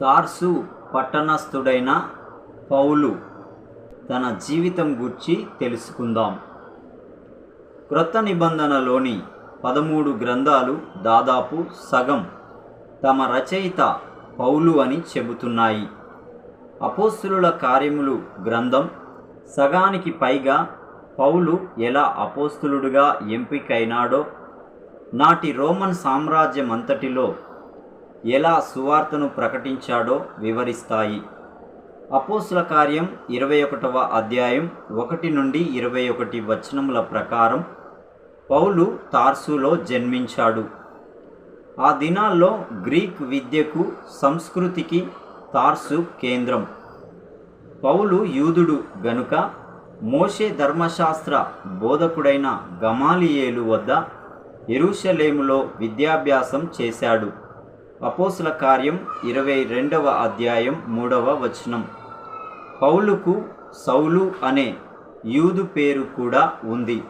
తార్సు పట్టణస్థుడైన పౌలు తన జీవితం గూర్చి తెలుసుకుందాం. క్రొత్త నిబంధనలోని పదమూడు గ్రంథాలు దాదాపు సగం తమ రచయిత పౌలు అని చెబుతున్నాయి. అపోస్తులుల కార్యములు గ్రంథం సగానికి పైగా పౌలు ఎలా అపోస్తులుడుగా ఎంపికైనాడో నాటి రోమన్ సామ్రాజ్యం అంతటిలో ఎలా సువార్తను ప్రకటించాడో వివరిస్తాయి. అపోసుల కార్యం ఇరవై ఒకటవ అధ్యాయం ఒకటి నుండి ఇరవై ఒకటి వచనముల ప్రకారం పౌలు తార్సులో జన్మించాడు. ఆ దినాల్లో గ్రీక్ విద్యకు సంస్కృతికి తార్సు కేంద్రం. పౌలు యూదుడు గనుక మోషే ధర్మశాస్త్ర బోధకుడైన గమాలియేలు వద్ద ఎరుషలేములో విద్యాభ్యాసం చేశాడు. అపోసుల కార్యం ఇరవై రెండవ అధ్యాయం మూడవ వచనం. పౌలుకు సౌలు అనే యూదు పేరు కూడా ఉంది.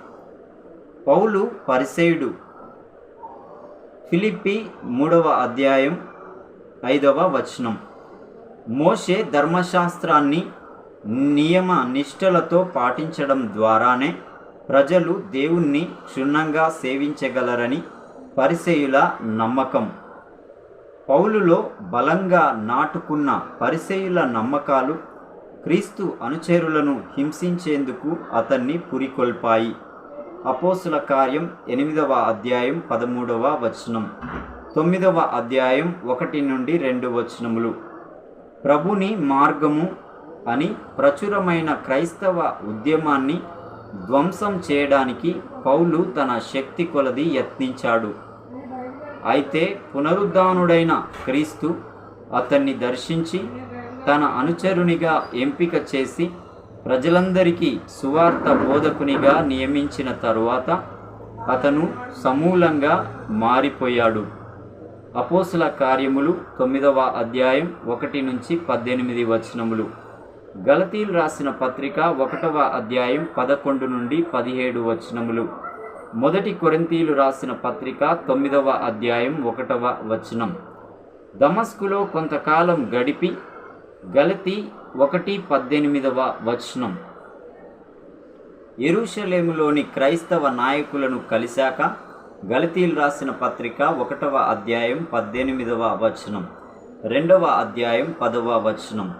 పౌలు పరిసేయుడు. ఫిలిప్పి మూడవ అధ్యాయం ఐదవ వచనం. మోషే ధర్మశాస్త్రాన్ని నియమ నిష్టలతో పాటించడం ద్వారానే ప్రజలు దేవుణ్ణి క్షుణ్ణంగా సేవించగలరని పరిసేయుల నమ్మకం. పౌలులో బలంగా నాటుకున్న పరిసేయుల నమ్మకాలు క్రీస్తు అనుచరులను హింసించేందుకు అతన్ని పురికొల్పాయి. అపోసుల కార్యం ఎనిమిదవ అధ్యాయం పదమూడవ వచనం. తొమ్మిదవ అధ్యాయం ఒకటి నుండి రెండు వచనములు. ప్రభుని మార్గము అని ప్రచురమైన క్రైస్తవ ఉద్యమాన్ని ధ్వంసం చేయడానికి పౌలు తన శక్తి కొలది యత్నించాడు. అయితే పునరుద్ధానుడైన క్రీస్తు అతన్ని దర్శించి తన అనుచరునిగా ఎంపిక చేసి ప్రజలందరికీ సువార్త బోధకునిగా నియమించిన తరువాత అతను సమూలంగా మారిపోయాడు. అపోసుల కార్యములు తొమ్మిదవ అధ్యాయం ఒకటి నుంచి పద్దెనిమిది వచనములు. గలతీలు రాసిన పత్రిక ఒకటవ అధ్యాయం పదకొండు నుండి పదిహేడు వచనములు. మొదటి కొరింతీలు రాసిన పత్రిక తొమ్మిదవ అధ్యాయం ఒకటవ వచనం. దమస్కులో కొంతకాలం గడిపి గలతి ఒకటి పద్దెనిమిదవ వచనం. ఎరుషలేములోని క్రైస్తవ నాయకులను కలిశాక గలతీలు రాసిన పత్రిక ఒకటవ అధ్యాయం పద్దెనిమిదవ వచనం. రెండవ అధ్యాయం పదవ వచనం.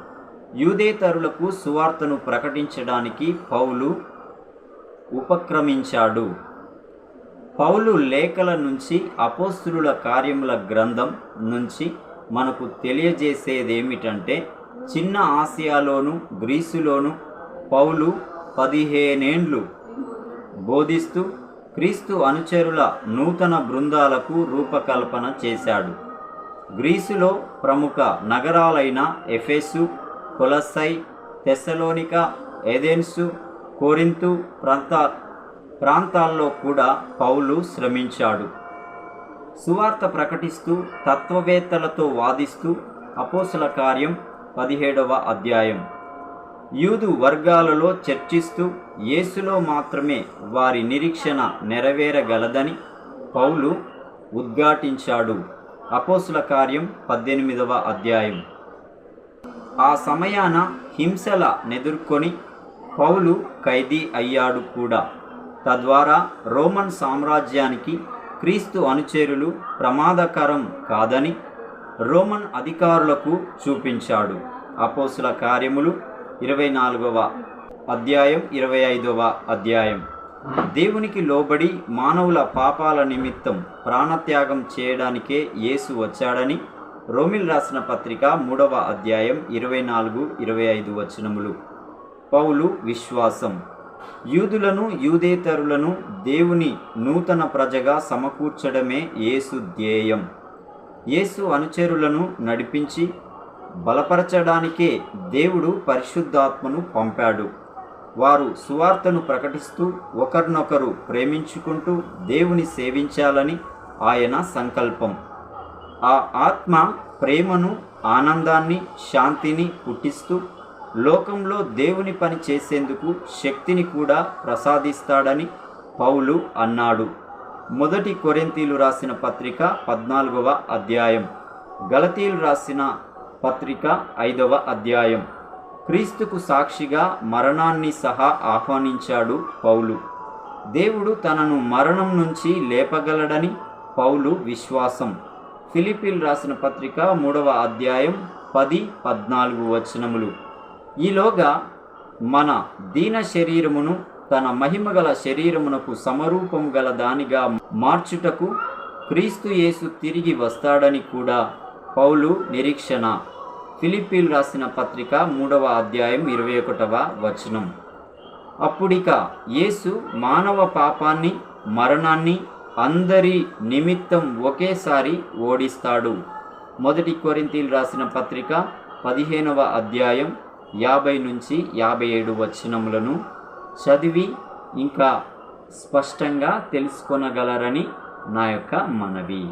యూదేతరులకు సువార్తను ప్రకటించడానికి పౌలు ఉపక్రమించాడు. పౌలు లేఖల నుంచి అపోస్తులుల కార్యముల గ్రంథం నుంచి మనకు తెలియజేసేదేమిటంటే చిన్న ఆసియాలోను గ్రీసులోను పౌలు పదిహేనేండ్లు బోధిస్తూ క్రీస్తు అనుచరుల నూతన బృందాలకు రూపకల్పన చేశాడు. గ్రీసులో ప్రముఖ నగరాలైన ఎఫెసు కొలసై తెస్సలోనిక ఎదెన్సు కోరింతు ప్రాంత ప్రాంతాల్లో కూడా పౌలు శ్రమించాడు. సువార్త ప్రకటిస్తూ తత్వవేత్తలతో వాదిస్తూ అపోసల కార్యం పదిహేడవ అధ్యాయం. యూదు వర్గాలలో చర్చిస్తూ యేసులో మాత్రమే వారి నిరీక్షణ నెరవేరగలదని పౌలు ఉద్ఘాటించాడు. అపోసుల కార్యం పద్దెనిమిదవ అధ్యాయం. ఆ సమయాన హింసల నెదుర్కొని పౌలు ఖైదీ అయ్యాడు కూడా. తద్వారా రోమన్ సామ్రాజ్యానికి క్రీస్తు అనుచరులు ప్రమాదకరం కాదని రోమన్ అధికారులకు చూపించాడు. అపోసుల కార్యములు ఇరవై నాలుగవ అధ్యాయం ఇరవై ఐదవ అధ్యాయం. దేవునికి లోబడి మానవుల పాపాల నిమిత్తం ప్రాణత్యాగం చేయడానికే యేసు వచ్చాడని రోమిల్ రాసిన పత్రిక మూడవ అధ్యాయం ఇరవై నాలుగు ఇరవై ఐదు వచనములు. పౌలు విశ్వాసం. యూదులను యూదేతరులను దేవుని నూతన ప్రజగా సమకూర్చడమే యేసు ధ్యేయం. యేసు అనుచరులను నడిపించి బలపరచడానికే దేవుడు పరిశుద్ధాత్మను పంపాడు. వారు సువార్తను ప్రకటిస్తూ ఒకరినొకరు ప్రేమించుకుంటూ దేవుని సేవించాలని ఆయన సంకల్పం. ఆ ఆత్మ ప్రేమను ఆనందాన్ని శాంతిని పుట్టిస్తూ లోకంలో దేవుని పని చేసేందుకు శక్తిని కూడా ప్రసాదిస్తాడని పౌలు అన్నాడు. మొదటి కొరెంతీలు రాసిన పత్రిక పద్నాలుగవ అధ్యాయం గలతీలు రాసిన పత్రిక ఐదవ అధ్యాయం. క్రీస్తుకు సాక్షిగా మరణాన్ని సహా ఆహ్వానించాడు పౌలు. దేవుడు తనను మరణం నుంచి లేపగలడని పౌలు విశ్వాసం. ఫిలిపిల్ రాసిన పత్రిక మూడవ అధ్యాయం పది పద్నాలుగు వచనములు. ఈలోగా మన దీన శరీరమును తన మహిమగల శరీరమునకు సమరూపము గల దానిగా మార్చుటకు క్రీస్తు యేసు తిరిగి వస్తాడని కూడా పౌలు నిరీక్షణ. ఫిలిప్పీలు రాసిన పత్రిక మూడవ అధ్యాయం ఇరవై ఒకటవ వచనం. అప్పుడిక యేసు మానవ పాపాన్ని మరణాన్ని అందరి నిమిత్తం ఒకేసారి ఓడిస్తాడు. మొదటి కొరింతీలు రాసిన పత్రిక పదిహేనవ అధ్యాయం యాభై నుంచి యాభై ఏడు వచనములను చదివి ఇంకా స్పష్టంగా తెలుసుకొనగలరని నా యొక్క మనవి.